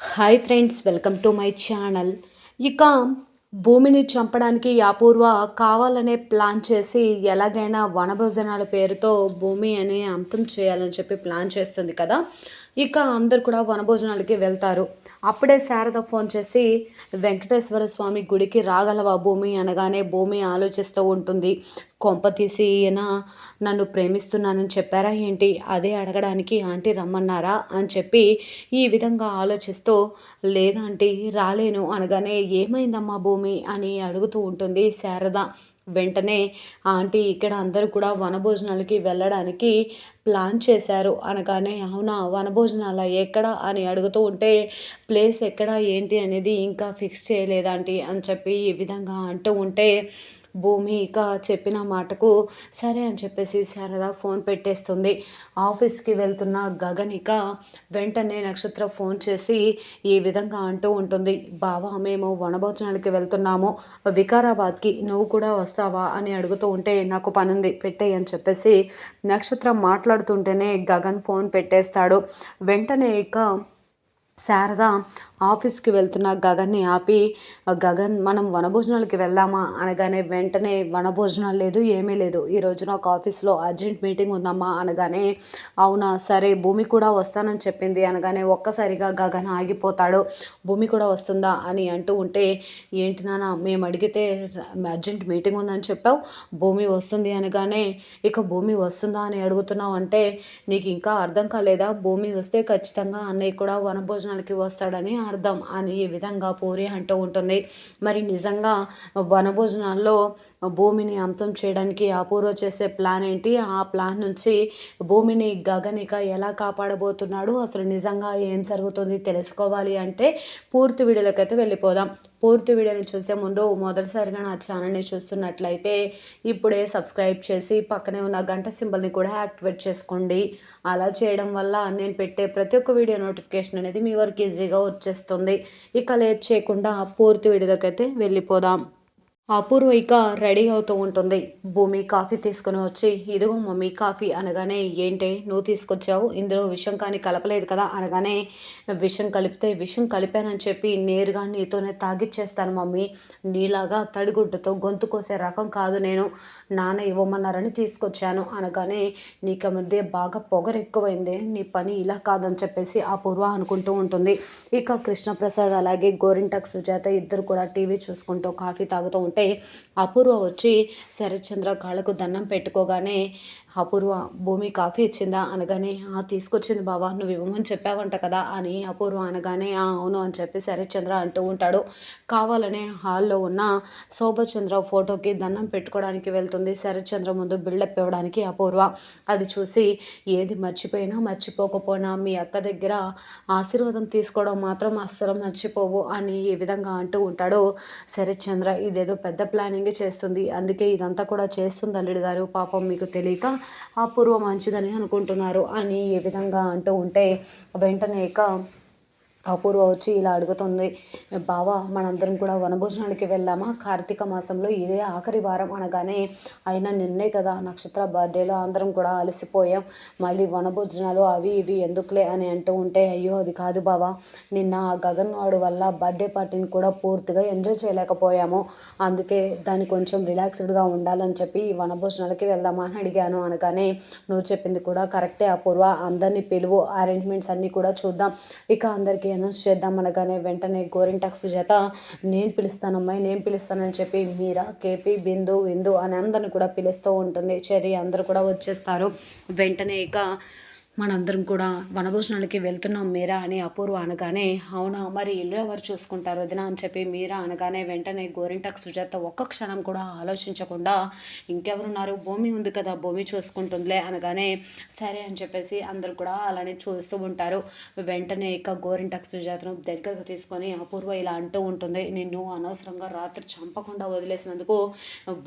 Hi friends welcome to my channel ఇక భూమిని చంపడానికి అపూర్వ కావాలనే ప్లాన్ చేసి ఎలాగైనా వనభోజనాల పేరుతో భూమి అని అంతం చేయాలని చెప్పి ప్లాన్ చేస్తుంది కదా. ఇక అందరు కూడా వనభోజనాలకి వెళ్తారు. అప్పుడే శారద ఫోన్ చేసి వెంకటేశ్వర స్వామి గుడికి రాగలవా భూమి? అనగానే భూమి ఆలోచిస్తూ ఉంటుంది. కొంప తీసి ఈయన నన్ను ప్రేమిస్తున్నానని చెప్పారా ఏంటి? అదే అడగడానికి ఆంటీ రమ్మన్నారా? అని చెప్పి ఈ విధంగా ఆలోచిస్తూ లేదాంటీ రాలేను. అనగానే ఏమైందమ్మా భూమి? అని అడుగుతూ ఉంటుంది శారద. వెంటనే ఆంటీ ఇక్కడ అందరూ కూడా వనభోజనాలకి వెళ్ళడానికి ప్లాన్ చేశారు అనగానే అవునా? వనభోజనాల? ఎక్కడ? అని అడుగుతూ ఉంటే ప్లేస్ ఎక్కడ? ఏంటి? అనేది ఇంకా ఫిక్స్ చేయలేదంటీ అని చెప్పి ఈ విధంగా అంటూ ఉంటే భూమి ఇక చెప్పిన మాటకు సరే అని చెప్పేసి శారద ఫోన్ పెట్టేస్తుంది. ఆఫీస్కి వెళ్తున్న గగన్ ఇక వెంటనే నక్షత్ర ఫోన్ చేసి ఈ విధంగా అంటూ ఉంటుంది. బావా మేము వనభోజనాలకి వెళ్తున్నాము. వికారాబాద్కి నువ్వు కూడా వస్తావా? అని అడుగుతూ ఉంటే నాకు పనుంది పెట్టేయి అని చెప్పేసి నక్షత్రం మాట్లాడుతుంటేనే గగన్ ఫోన్ పెట్టేస్తాడు. వెంటనే ఇక శారద ఆఫీస్కి వెళ్తున్న గగన్ని ఆపి గగన్ మనం వనభోజనాలకి వెళ్దామా? అనగానే వెంటనే వనభోజనాలు లేదు ఏమీ లేదు. ఈరోజు నాకు ఆఫీస్లో అర్జెంట్ మీటింగ్ ఉందమ్మా. అనగానే అవునా సరే భూమి కూడా వస్తానని చెప్పింది. అనగానే ఒక్కసారిగా గగన్ ఆగిపోతాడు. భూమి కూడా వస్తుందా? అని అంటూ ఉంటే ఏంటి నాన్న మేము అడిగితే అర్జెంట్ మీటింగ్ ఉందని చెప్పావు భూమి వస్తుంది. అనగానే ఇక భూమి వస్తుందా? అని అడుగుతున్నావు అంటే నీకు ఇంకా అర్థం కాలేదా? భూమి వస్తే ఖచ్చితంగా అన్నయ్య కూడా వనభోజనాలకి వస్తాడని అర్థం అని ఈ విధంగా పూరి అంటూ ఉంటుంది. మరి నిజంగా వనభోజనాల్లో భూమిని అంతం చేయడానికి అపూర్వ చేసే ప్లాన్ ఏంటి? ఆ ప్లాన్ నుంచి భూమిని గగనిక ఎలా కాపాడబోతున్నాడు? అసలు నిజంగా ఏం జరుగుతుంది తెలుసుకోవాలి అంటే పూర్తి వీడియోలకైతే వెళ్ళిపోదాం. పూర్తి వీడియోని చూసే ముందు మొదటిసారిగా నా ఛానల్ని చూస్తున్నట్లయితే ఇప్పుడే సబ్స్క్రైబ్ చేసి పక్కనే ఉన్న గంట సింబల్ని కూడా యాక్టివేట్ చేసుకోండి. అలా చేయడం వల్ల నేను పెట్టే ప్రతి ఒక్క వీడియో నోటిఫికేషన్ అనేది మీ వరకు ఈజీగా వచ్చేస్తుంది. ఇక లేట్ చేయకుండా పూర్తి వీడియోలోకి అయితే వెళ్ళిపోదాం. అపూర్వ ఇక రెడీ అవుతూ ఉంటుంది. భూమి కాఫీ తీసుకుని వచ్చి ఇదిగో మమ్మీ కాఫీ అనగానే ఏంటి? నువ్వు తీసుకొచ్చావు? ఇందులో విషం కానీ కలపలేదు కదా? అనగానే విషం కలిపితే విషం కలిపానని చెప్పి నేరుగా నీతోనే తాగిచ్చేస్తాను మమ్మీ. నీలాగా తడిగుడ్డతో గొంతు కోసే రకం కాదు నేను. నాన్న ఇవ్వమన్నారని తీసుకొచ్చాను. అనగానే నీకు మధ్య బాగా పొగరు ఎక్కువైంది. నీ పని ఇలా కాదని చెప్పేసి అపూర్వ అనుకుంటూ ఉంటుంది. ఇక కృష్ణప్రసాద్ అలాగే గోరింటక్ సుజాత ఇద్దరు కూడా టీవీ చూసుకుంటూ కాఫీ తాగుతూ ఉంటే అపూర్వ వచ్చి శరత్చంద్ర కాళ్ళకు దండం పెట్టుకోగానే అపూర్వ భూమి కాఫీ ఇచ్చిందా అనగానే ఆ తీసుకొచ్చింది బావా నువ్వు ఇవ్వమని చెప్పావంట కదా అని అపూర్వ అనగానే అవును అని చెప్పి శరత్చంద్ర అంటూ ఉంటాడు. కావాలనే హాల్లో ఉన్న శోభచంద్ర ఫోటోకి దండం పెట్టుకోవడానికి వెళ్తుంది శరత్చంద్ర ముందు బిల్డప్ ఇవ్వడానికి అపూర్వ. అది చూసి ఏది మర్చిపోయినా మర్చిపోకపోయినా మీ అక్క దగ్గర ఆశీర్వాదం తీసుకోవడం మాత్రం అస్సలు మర్చిపోవు అని ఈ విధంగా అంటూ ఉంటాడు శరత్చంద్ర. ఇదేదో పెద్ద ప్లానింగ్ చేస్తుంది. అందుకే ఇదంతా కూడా చేస్తుంది అల్లుడు గారు. పాపం మీకు తెలియక అపూర్వ మంచిదని అనుకుంటున్నారు అని ఏ విధంగా అంటూ ఉంటే వెంటనే ఇక అపూర్వ వచ్చి ఇలా అడుగుతుంది బావా మనందరం కూడా వనభోజనానికి వెళ్ళామా? కార్తీక మాసంలో ఇదే ఆఖరి వారం అనగానే అయినా నిన్నే కదా నక్షత్ర బర్త్డేలో అందరం కూడా అలసిపోయాం. మళ్ళీ వనభోజనాలు అవి ఇవి ఎందుకులే? అని అంటూ ఉంటే అయ్యో అది కాదు బావా. నిన్న ఆ గగన్ వాడు వల్ల బర్త్డే పార్టీని కూడా పూర్తిగా ఎంజాయ్ చేయలేకపోయాము. అందుకే దాన్ని కొంచెం రిలాక్స్డ్గా ఉండాలని చెప్పి వనభోజనాలకి వెళ్దామా అని అడిగాను అనగానే నువ్వు చెప్పింది కూడా కరెక్టే అపూర్వ. అందరినీ పిలువు. అరేంజ్మెంట్స్ అన్నీ కూడా చూద్దాం. ఇక అందరికీ అనౌన్స్ చేద్దాం అనగానే వెంటనే గోరింటాక్ సుజాత నేను పిలుస్తాను అమ్మాయి నేను పిలుస్తానని చెప్పి మీరా కేపీ బిందు విందు అని అందరిని కూడా పిలుస్తూ ఉంటుంది. చెరి అందరు కూడా వచ్చేస్తారు. వెంటనే ఇక మనందరం కూడా వనభోజనాలకి వెళ్తున్నాం మీరా అని అపూర్వ అనగానే అవునా మరి ఇల్లు ఎవరు చూసుకుంటారు వదిన? అని చెప్పి మీరా అనగానే వెంటనే గోరింటాకు సుజాత ఒక్క క్షణం కూడా ఆలోచించకుండా ఇంకెవరున్నారు? భూమి ఉంది కదా భూమి చూసుకుంటుందిలే అనగానే సరే అని చెప్పేసి అందరు కూడా అలానే చూస్తూ ఉంటారు. వెంటనే ఇక గోరింటాకు సుజాతను దగ్గరకు తీసుకొని అపూర్వ ఇలా అంటూ ఉంటుంది నిన్ను అనవసరంగా రాత్రి చంపకుండా వదిలేసినందుకు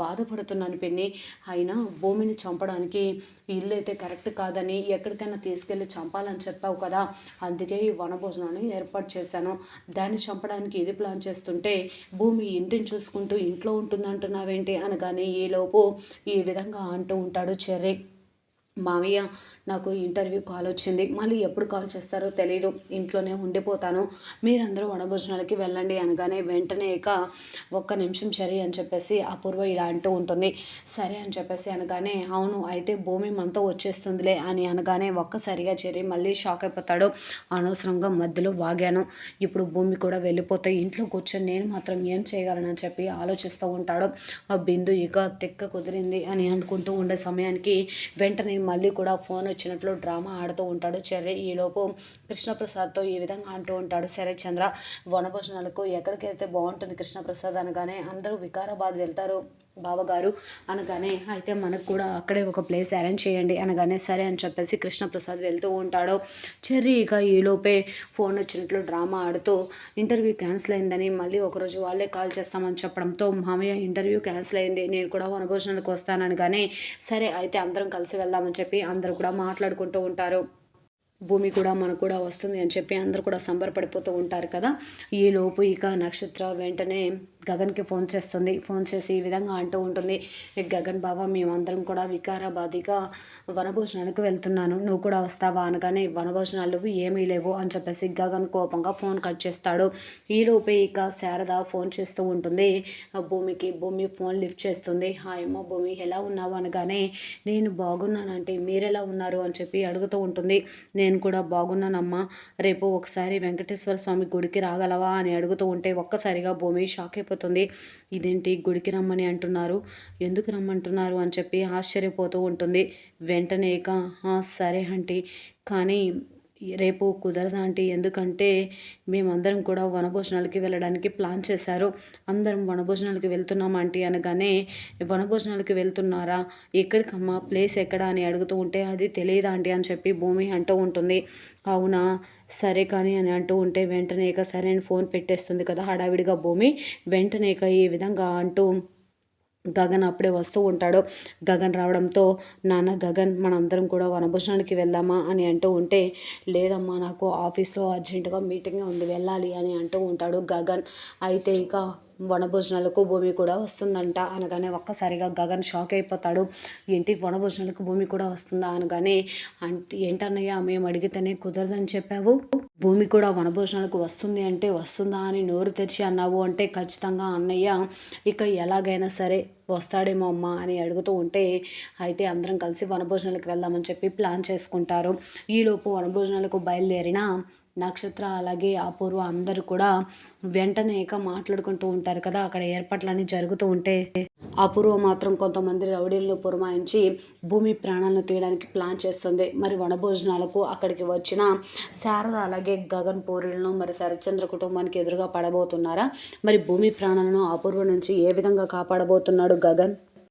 బాధపడుతున్నాను పిన్ని. అయినా భూమిని చంపడానికి ఇల్లు అయితే కరెక్ట్ కాదని ఎక్కడికైనా తీసుకెళ్ళి చంపాలని చెప్పావు కదా. అందుకే ఈ వనభోజనాన్ని ఏర్పాటు చేశాను. దాన్ని చంపడానికి ఇది ప్లాన్ చేస్తుంటే భూమి ఇంటిని చూసుకుంటూ ఇంట్లో ఉంటుందంటున్నావేంటి అనగానే ఈలోపు ఈ విధంగా అంటూ ఉంటాడు చెర్రీ. మావయ్య నాకు ఇంటర్వ్యూ కాల్ వచ్చింది. మళ్ళీ ఎప్పుడు కాల్ చేస్తారో తెలియదు ఇంట్లోనే ఉండిపోతాను. మీరందరూ వనభోజనాలకి వెళ్ళండి అనగానే వెంటనే ఇక ఒక్క నిమిషం సరే అని చెప్పేసి అపూర్వ ఇలా అంటూ ఉంటుంది. సరే అని చెప్పేసి అనగానే అవును అయితే భూమి మనతో వచ్చేస్తుందిలే అని అనగానే ఒక్కసారిగా చెరి మళ్ళీ షాక్ అయిపోతాడు. అనవసరంగా మధ్యలో వాగాను. ఇప్పుడు భూమి కూడా వెళ్ళిపోతే ఇంట్లో కూర్చొని నేను మాత్రం ఏం చేయగలనని చెప్పి ఆలోచిస్తూ ఉంటాడు. ఆ బిందు ఇక తిక్క కుదిరింది అని అనుకుంటూ ఉండే సమయానికి వెంటనే మళ్ళీ కూడా ఫోన్ వచ్చినట్లు డ్రామా ఆడుతూ ఉంటాడు. చెర్రి ఈలోపు కృష్ణప్రసాద్తో ఈ విధంగా అంటూ ఉంటాడు. సరే చంద్ర వనభోజనాలకు ఎక్కడికి వెళ్తే బాగుంటుంది కృష్ణప్రసాద్ అనగానే అందరూ వికారాబాద్ వెళ్తారు. బావగారు అనగానే అయితే మనకు కూడా అక్కడే ఒక ప్లేస్ అరేంజ్ చేయండి అనగానే సరే అని చెప్పేసి కృష్ణప్రసాద్ వెళ్తూ ఉంటాడు. చెర్రీ ఇక ఈలోపే ఫోన్ వచ్చినట్లు డ్రామా ఆడుతూ ఇంటర్వ్యూ క్యాన్సిల్ అయిందని మళ్ళీ ఒకరోజు వాళ్ళే కాల్ చేస్తామని చెప్పడంతో మామయ్య ఇంటర్వ్యూ క్యాన్సిల్ అయింది. నేను కూడా వనభోజనాలకు వస్తానని సరే అయితే అందరం కలిసి వెళ్దామని చెప్పి అందరూ కూడా మాట్లాడుకుంటూ ఉంటారు. భూమి కూడా మనకు కూడా వస్తుంది అని చెప్పి అందరూ కూడా సంబరపడిపోతూ ఉంటారు కదా. ఈలోపు ఇక నక్షత్ర వెంటనే గగన్కి ఫోన్ చేస్తుంది. ఫోన్ చేసి ఈ విధంగా అంటూ ఉంటుంది. గగన్ బావ మేమందరం కూడా వికారాబాదిగా వనభోజనాలకు వెళ్తున్నాను. నువ్వు కూడా వస్తావా? అనగానే వనభోజనాలు ఏమీ లేవు అని చెప్పేసి గగన్ కోపంగా ఫోన్ కట్ చేస్తాడు. ఈలోపే ఇక శారద ఫోన్ చేస్తూ ఉంటుంది. భూమికి భూమి ఫోన్ లిఫ్ట్ చేస్తుంది. హాయమ్మో భూమి ఎలా ఉన్నావు? అనగానే నేను బాగున్నానంటే మీరెలా ఉన్నారు? అని చెప్పి అడుగుతూ ఉంటుంది. నేను కూడా బాగున్నానమ్మా. రేపు ఒకసారి వెంకటేశ్వర స్వామి గుడికి రాగలవా? అని అడుగుతూ ఉంటే ఒక్కసారిగా భూమి షాక్ అయిపోతుంది ఇదేంటి గుడికి రమ్మని అంటున్నారు? ఎందుకు రమ్మంటున్నారు? అని చెప్పి ఆశ్చర్యపోతూ ఉంటుంది. వెంటనే ఇక సరే అంటే కానీ రేపు కుదరదా అంటే? ఎందుకంటే మేమందరం కూడా వనభోజనాలకి వెళ్ళడానికి ప్లాన్ చేశారు. అందరం వనభోజనాలకి వెళ్తున్నాం ఆంటీ అనగానే వనభోజనాలకి వెళ్తున్నారా? ఎక్కడికమ్మా? ప్లేస్ ఎక్కడ? అని అడుగుతూ ఉంటే అది తెలియదా ఆంటీ అని చెప్పి భూమి అంటూ ఉంటుంది. అవునా? సరే కానీ అని అంటూ ఉంటే వెంటనే ఇక సరే అని ఫోన్ పెట్టేస్తుంది కదా హడావిడిగా భూమి. వెంటనే ఇక ఈ విధంగా అంటూ గగన్ అప్పుడే వస్తూ ఉంటాడు. గగన్ రావడంతో నాన్న గగన్ మనందరం కూడా వనభోజనానికి వెళ్దామా? అని అంటూ ఉంటే లేదమ్మా నాకు ఆఫీస్లో అర్జెంటుగా మీటింగ్ ఉంది వెళ్ళాలి అని అంటూ ఉంటాడు గగన్. అయితే ఇక వనభోజనాలకు భూమి కూడా వస్తుందంట అనగానే ఒక్కసారిగా గగన్ షాక్ అయిపోతాడు. ఏంటి వనభోజనాలకు భూమి కూడా వస్తుందా అనగానే అంటే ఏంటన్నయ్య మేము అడిగితేనే కుదరదని చెప్పావు. భూమి కూడా వనభోజనాలకు వస్తుంది అంటే వస్తుందా అని నోరు తెరిచి అన్నావు అంటే ఖచ్చితంగా అన్నయ్య ఇక ఎలాగైనా సరే వస్తాడేమో అమ్మ అని అడుగుతూ ఉంటే అయితే అందరం కలిసి వనభోజనాలకు వెళ్దామని చెప్పి ప్లాన్ చేసుకుంటారు. ఈలోపు వనభోజనాలకు బయలుదేరిన నక్షత్ర అలాగే అపూర్వ అందరూ కూడా వెంటనే ఇక మాట్లాడుకుంటూ ఉంటారు కదా. అక్కడ ఏర్పాట్లన్నీ జరుగుతూ ఉంటే అపూర్వ మాత్రం కొంతమంది రౌడీలను పురమాయించి భూమి ప్రాణాలను తీయడానికి ప్లాన్ చేస్తుంది. మరి వనభోజనాలకు అక్కడికి వచ్చిన శారద అలాగే గగన్ పూరిలను మరి శరత్చంద్ర కుటుంబానికి ఎదురుగా పడబోతున్నారా? మరి భూమి ప్రాణాలను అపూర్వ నుంచి ఏ విధంగా కాపాడబోతున్నాడు గగన్?